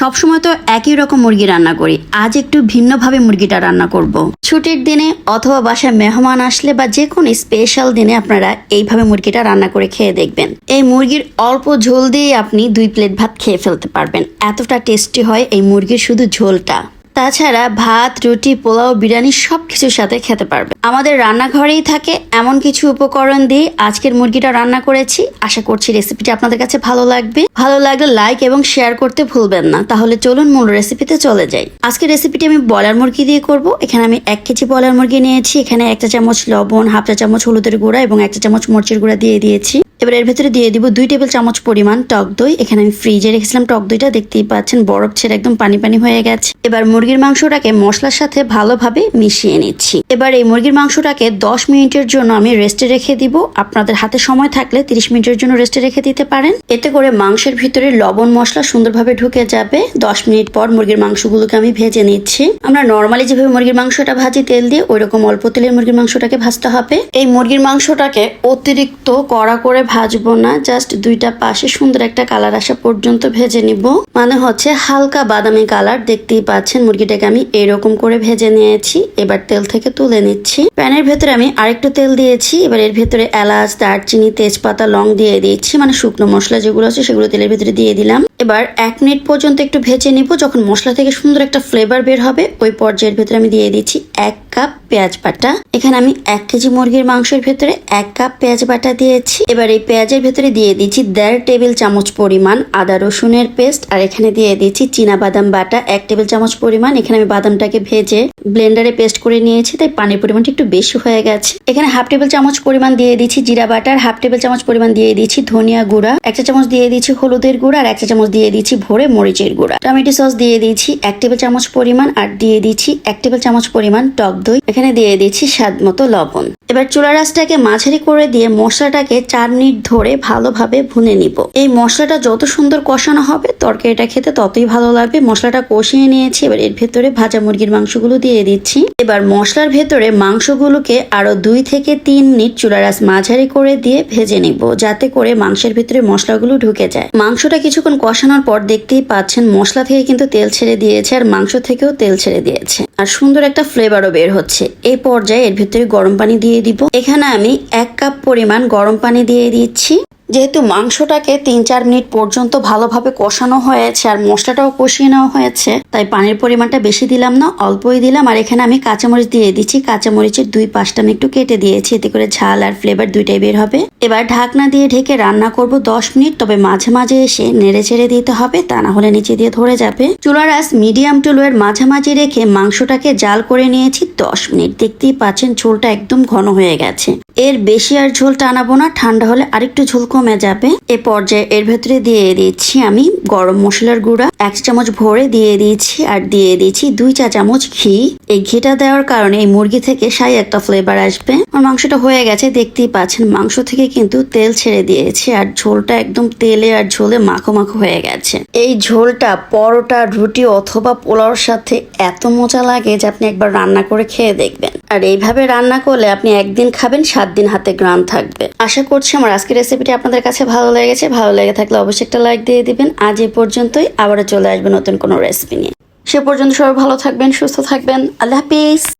সবসময় তো একই রকম মুরগি রান্না করি। আজ একটু ভিন্নভাবে মুরগিটা রান্না করব। ছুটির দিনে অথবা বাসায় মেহমান আসলে বা যে কোনো স্পেশাল দিনে আপনারা এইভাবে মুরগিটা রান্না করে খেয়ে দেখবেন। এই মুরগির অল্প ঝোল দিয়ে আপনি দুই প্লেট ভাত খেয়ে ফেলতে পারবেন। এতটা টেস্টি হয় এই মুরগির শুধু ঝোলটা। তাছাড়া ভাত, রুটি, পোলাও, বিরিয়ানি সব কিছুর সাথে খেতে পারবে। আমাদের রান্নাঘরেই থাকে এমন কিছু উপকরণ দিয়ে আজকের মুরগিটা রান্না করেছি। আশা করছি রেসিপিটি আপনাদের কাছে ভালো লাগবে। ভালো লাগলে লাইক এবং শেয়ার করতে ভুলবেন না। তাহলে চলুন মূল রেসিপিতে চলে যাই। আজকের রেসিপিটি আমি বয়লার মুরগি দিয়ে করব। এখানে আমি এক কেজি বয়লার মুরগি নিয়েছি। এখানে একটা চামচ লবণ, হাফ চা চামচ হলুদের গুঁড়া এবং একটা চামচ মরিচের গুঁড়া দিয়ে দিয়েছি। এবার এর ভেতরে দিয়ে দিব দুই টেবিল চামচ পরিমাণ টক দই। এখানে আমি ফ্রিজে রেখেছিলাম টক দইটা, দেখতেই পাচ্ছেন বরফ ছেড়ে একদম পানি পানি হয়ে গেছে। এবার মুরগির মাংসটাকে মশলার সাথে ভালোভাবে মিশিয়ে নিচ্ছি। এবার এই মুরগির মাংসটাকে দশ মিনিটের জন্য আমি রেস্টে রেখে দিব। আপনাদের হাতে সময় থাকলে তিরিশ মিনিটের জন্য রেস্টে রেখে দিতে পারেন। এতে করে মাংসের ভিতরে লবণ মশলা সুন্দরভাবে ঢুকে যাবে। দশ মিনিট পর মুরগির মাংসগুলোকে আমি ভেজে নিচ্ছি। আমরা নর্মালি যেভাবে মুরগির মাংসটা ভাজি, তেল দিয়ে ওই রকম অল্প তেলের মুরগির মাংসটাকে ভাজতে হবে। এই মুরগির মাংসটাকে অতিরিক্ত কড়া করে ভাজবো না জাস্ট দুইটা পাশে সুন্দর একটা কালার আসা পর্যন্ত ভেজে নিব। মানে হচ্ছে হালকা বাদামি কালার, দেখতেই পাচ্ছেন মুরগিটাকে আমি এরকম করে ভেজে নিয়েছি। এবার তেল থেকে তুলে নিচ্ছি। প্যানের ভেতরে আমি আরেকটু তেল দিয়েছি। এবার এর ভেতরে এলাচ, দারচিনি, তেজপাতা, লং দিয়ে দিয়েছি। মানে শুকনো মশলা যেগুলো আছে সেগুলো তেলের ভেতরে দিয়ে দিলাম। এবার এক মিনিট পর্যন্ত একটু ভেজে নিব, যখন মশলা থেকে সুন্দর একটা ফ্লেভার বের হবে, ওই পর্যায়ের ভেতরে আমি দিয়ে দিচ্ছি এক কাপ পেঁয়াজ বাটা। এখানে আমি এক কেজি মুরগির মাংসের ভেতরে এক কাপ পেঁয়াজ বাটা দিয়েছি। এবার এই পেঁয়াজের ভেতরে দিয়ে দিচ্ছি দেড় টেবিল চামচ পরিমাণ আদা রসুনের পেস্ট, আর এখানে দিয়ে দিচ্ছি চীনা বাদাম বাটা এক টেবিল চামচ পরিমাণ। এখানে আমি বাদামটাকে ভেজে ব্লেন্ডারে পেস্ট করে নিয়েছি, তাই পানির পরিমাণটা একটু বেশি হয়ে গেছে। এখানে হাফ টেবিল চামচ পরিমাণ দিয়ে দিচ্ছি জিরা বাটার হাফ টেবিল চামচ পরিমাণ দিয়ে দিচ্ছি ধনিয়া গুঁড়া। একটা চামচ দিয়ে দিচ্ছি হলুদের গুঁড়া, আর একটা চামচ দিয়ে দিচ্ছি ভরে মরিচের গুঁড়া। টমেটো সস দিয়ে দিচ্ছি এক টেবিল চামচ পরিমাণ আর দিয়ে দিচ্ছি এক টেবিল চামচ পরিমাণ টক দই। এখানে দিয়ে দিচ্ছি স্বাদ মতো লবণ। এবার চুলা রাসটাকে মাঝারি করে দিয়ে মশলাটাকে চার মিনিট ধরে ভালোভাবে ভুনে নিব। এই মশলাটা যত সুন্দর কষানো হবে, তরকারিটা খেতে ততই ভালো লাগবে। মশলাটা কষিয়ে নিয়েছি, এবার এর ভেতরে ভাজা মুরগির মাংসগুলো দিয়ে দিচ্ছি। এবার মশলার ভেতরে মাংসগুলোকে আরও দুই থেকে তিন মিনিট চুলা রাস মাঝারি করে দিয়ে ভেজে নিব, যাতে করে মাংসের ভেতরে মশলাগুলো ঢুকে যায়। মাংসটা কিছুক্ষণ কষানোর পর দেখতেই পাচ্ছেন মশলা থেকে কিন্তু তেল ছেড়ে দিয়েছে আর মাংস থেকেও তেল ছেড়ে দিয়েছে। আর সুন্দর একটা ফ্লেভারও বের হচ্ছে। এই পর্যায়ে এর ভিতরে গরম পানি দিয়ে দিব। এখানে আমি এক কাপ পরিমাণ গরম পানি দিয়ে দিচ্ছি। যেহেতু মাংসটাকে তিন চার মিনিট পর্যন্ত ভালোভাবে কষানো হয়েছে আর মশলাটাও কষিয়ে নেওয়া হয়েছে, তাই পানির পরিমাণটা বেশি দিলাম না, অল্পই দিলাম। আর এখানে আমি কাঁচামরিচ দিয়ে দিচ্ছি। কাঁচামরিচের দুই পাশটা আমি একটু কেটে দিয়েছি, এতে করে ঝাল আর ফ্লেভার দুইটাই বের হবে। এবার ঢাকনা দিয়ে ঢেকে রান্না করব দশ মিনিট, তবে মাঝে মাঝে এসে নেড়ে চেড়ে দিতে হবে, তা না হলে নিচে দিয়ে ধরে যাবে। চুলার আস মিডিয়াম টু লোয়ের মাঝামাঝি রেখে মাংসটাকে জাল করে নিয়েছি দশ মিনিট। দেখতেই পাচ্ছেন ঝোলটা একদম ঘন হয়ে গেছে। এর বেশি আর ঝোল টানাবো না, ঠান্ডা হলে আরেকটু ঝোল কমে যাবে। এ পর্যায়ে এর ভেতরে দিয়ে দিচ্ছি আমি গরম মশলার গুঁড়া, এক চামচ ভরে দিয়ে দিয়েছি আর দিয়ে দিচ্ছি দুই চা চামচ ঘি। এই ঘিটা দেওয়ার কারণে এই মুরগি থেকে সাই একটা ফ্লেভার আসবে। আর মাংসটা হয়ে গেছে, দেখতেই পাচ্ছেন মাংস থেকে কিন্তু তেল ছেড়ে দিয়েছে আর ঝোলটা একদম তেলে আর ঝোলে মাখো মাখো হয়ে গেছে। এই ঝোলটা, পরোটা, রুটি অথবা পোলাওর সাথে এত মজা লাগে যে আপনি একবার রান্না করে খেয়ে দেখবেন। আর এইভাবে রান্না করলে আপনি একদিন খাবেন সাত দিন হাতে গ্রাম থাকবে। আশা করছি আমার আজকের রেসিপিটি আপনাদের কাছে ভালো লেগেছে, ভালো লেগে থাকলে অবশ্যই একটা লাইক দিয়ে দিবেন। আজ এই পর্যন্তই, আবারও চলে আসবে নতুন কোনো রেসিপি নিয়ে। সে পর্যন্ত সবাই ভালো থাকবেন, সুস্থ থাকবেন। আল্লাহ হাফিজ।